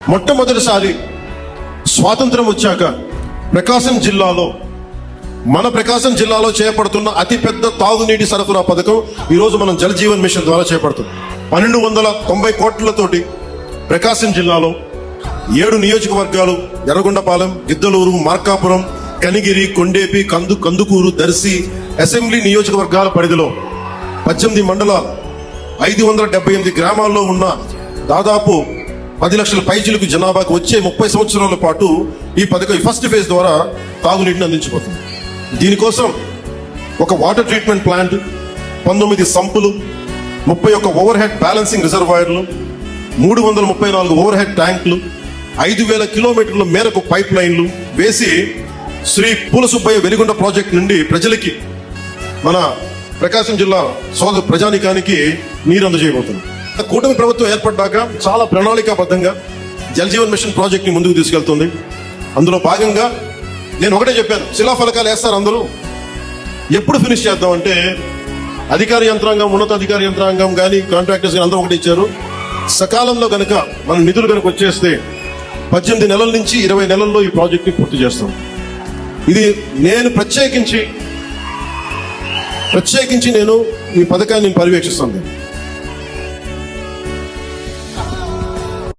మొట్టమొదటిసారి స్వాతంత్రం వచ్చాక ప్రకాశం జిల్లాలో మన ప్రకాశం జిల్లాలో చేపడుతున్న అతిపెద్ద తాగునీటి సరఫరా పథకం ఈరోజు మనం జలజీవన్ మిషన్ ద్వారా చేపడుతుంది పన్నెండు వందల తొంభై కోట్లతోటి ప్రకాశం జిల్లాలో ఏడు నియోజకవర్గాలు ఎర్రగొండపాలెం గిద్దలూరు మార్కాపురం కనిగిరి కొండేపి కందు కందుకూరు దర్శి అసెంబ్లీ నియోజకవర్గాల పరిధిలో పద్దెనిమిది మండలాలు ఐదు వందల డెబ్బై ఎనిమిది గ్రామాల్లో ఉన్న దాదాపు పది లక్షల పైచులకు జనాభాకు వచ్చే ముప్పై సంవత్సరాల పాటు ఈ పథకం ఈ ఫస్ట్ ఫేజ్ ద్వారా తాగునీటిని అందించబోతుంది. దీనికోసం ఒక వాటర్ ట్రీట్మెంట్ ప్లాంట్ పంతొమ్మిది సంపులు ముప్పై ఒక్క ఓవర్ హెడ్ బ్యాలెన్సింగ్ రిజర్వాయర్లు మూడు వందల ముప్పై నాలుగు ఓవర్ హెడ్ ట్యాంకులు ఐదు వేల కిలోమీటర్ల మేరకు పైప్ లైన్లు వేసి శ్రీ పూలసుబ్బయ్య వెలిగొండ ప్రాజెక్ట్ నుండి ప్రజలకి మన ప్రకాశం జిల్లా సోదర ప్రజానికానికి నీరు అందజేయబోతుంది కూటమి ప్రభుత్వం ఏర్పడ్డాక చాలా ప్రణాళికాబద్ధంగా జలజీవన్ మిషన్ ప్రాజెక్ట్ని ముందుకు తీసుకెళ్తుంది. అందులో భాగంగా నేను ఒకటే చెప్పాను శిలాఫలకాలు వేస్తారు అందరూ ఎప్పుడు ఫినిష్ చేద్దాం అంటే అధికార యంత్రాంగం ఉన్నత అధికార యంత్రాంగం కానీ కాంట్రాక్టర్స్ కానీ అందరూ ఒకటి ఇచ్చారు. సకాలంలో కనుక మన నిధులు కనుక వచ్చేస్తే పద్దెనిమిది నెలల నుంచి ఇరవై నెలల్లో ఈ ప్రాజెక్ట్ని పూర్తి చేస్తాం. ఇది నేను ప్రత్యేకించి ప్రత్యేకించి నేను ఈ పథకాన్ని పర్యవేక్షిస్తాను.